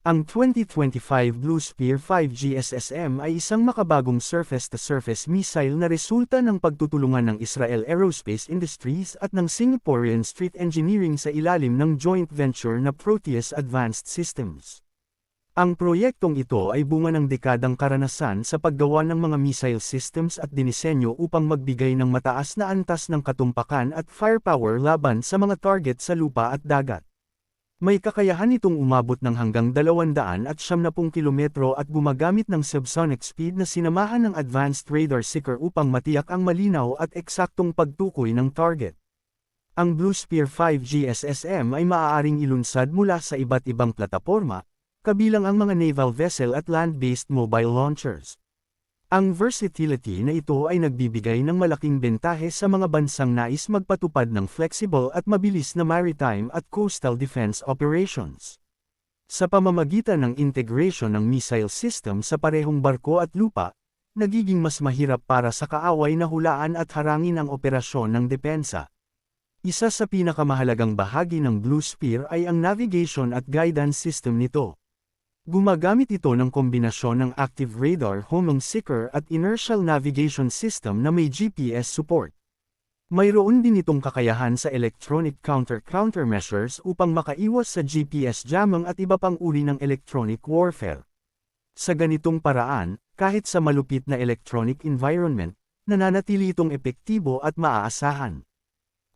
Ang 2025 Blue Spear 5G SSM ay isang makabagong surface-to-surface missile na resulta ng pagtutulungan ng Israel Aerospace Industries at ng Singaporean Street Engineering sa ilalim ng joint venture na Proteus Advanced Systems. Ang proyektong ito ay bunga ng dekadang karanasan sa paggawa ng mga missile systems at dinisenyo upang magbigay ng mataas na antas ng katumpakan at firepower laban sa mga target sa lupa at dagat. May kakayahan itong umabot ng hanggang 200 at 70 kilometro at gumagamit ng subsonic speed na sinamahan ng advanced radar seeker upang matiyak ang malinaw at eksaktong pagtukoy ng target. Ang Blue Spear 5G SSM ay maaaring ilunsad mula sa iba't ibang plataporma, kabilang ang mga naval vessel at land-based mobile launchers. Ang versatility na ito ay nagbibigay ng malaking bentahe sa mga bansang nais magpatupad ng flexible at mabilis na maritime at coastal defense operations. Sa pamamagitan ng integration ng missile system sa parehong barko at lupa, nagiging mas mahirap para sa kaaway na hulaan at harangin ang operasyon ng depensa. Isa sa pinakamahalagang bahagi ng Blue Spear ay ang navigation at guidance system nito. Gumagamit ito ng kombinasyon ng active radar homing seeker at inertial navigation system na may GPS support. Mayroon din itong kakayahan sa electronic counter-countermeasures upang makaiwas sa GPS jamming at iba pang uri ng electronic warfare. Sa ganitong paraan, kahit sa malupit na electronic environment, nananatili itong epektibo at maaasahan.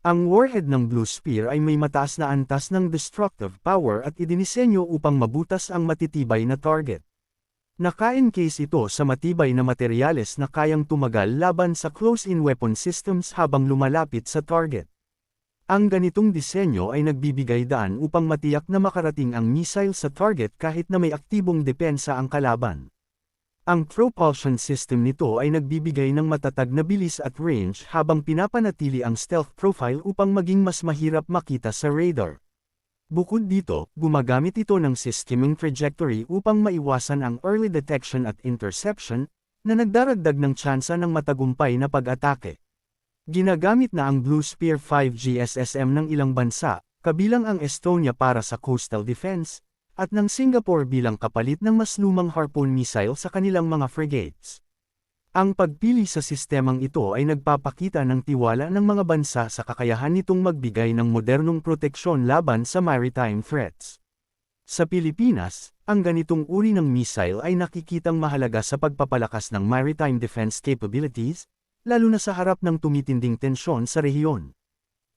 Ang warhead ng Blue Spear ay may mataas na antas ng destructive power at idinisenyo upang mabutas ang matitibay na target. Naka-encase ito sa matibay na materyales na kayang tumagal laban sa close-in weapon systems habang lumalapit sa target. Ang ganitong disenyo ay nagbibigay daan upang matiyak na makarating ang missile sa target kahit na may aktibong depensa ang kalaban. Ang propulsion system nito ay nagbibigay ng matatag na bilis at range habang pinapanatili ang stealth profile upang maging mas mahirap makita sa radar. Bukod dito, gumagamit ito ng skimming trajectory upang maiwasan ang early detection at interception, na nagdaragdag ng tsansa ng matagumpay na pag-atake. Ginagamit na ang Blue Spear 5G SSM ng ilang bansa, kabilang ang Estonia para sa coastal defense, at ng Singapore bilang kapalit ng mas lumang Harpoon missile sa kanilang mga frigates. Ang pagpili sa sistemang ito ay nagpapakita ng tiwala ng mga bansa sa kakayahan nitong magbigay ng modernong proteksyon laban sa maritime threats. Sa Pilipinas, ang ganitong uri ng missile ay nakikitang mahalaga sa pagpapalakas ng maritime defense capabilities, lalo na sa harap ng tumitinding tensyon sa rehiyon.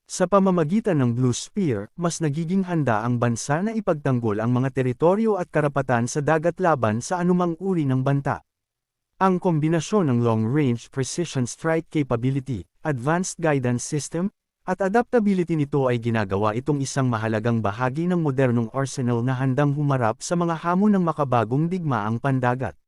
Sa pamamagitan ng Blue Spear, mas nagiging handa ang bansa na ipagtanggol ang mga teritoryo at karapatan sa dagat laban sa anumang uri ng banta. Ang kombinasyon ng long-range precision strike capability, advanced guidance system, at adaptability nito ay ginagawa itong isang mahalagang bahagi ng modernong arsenal na handang humarap sa mga hamon ng makabagong digmaang pandagat.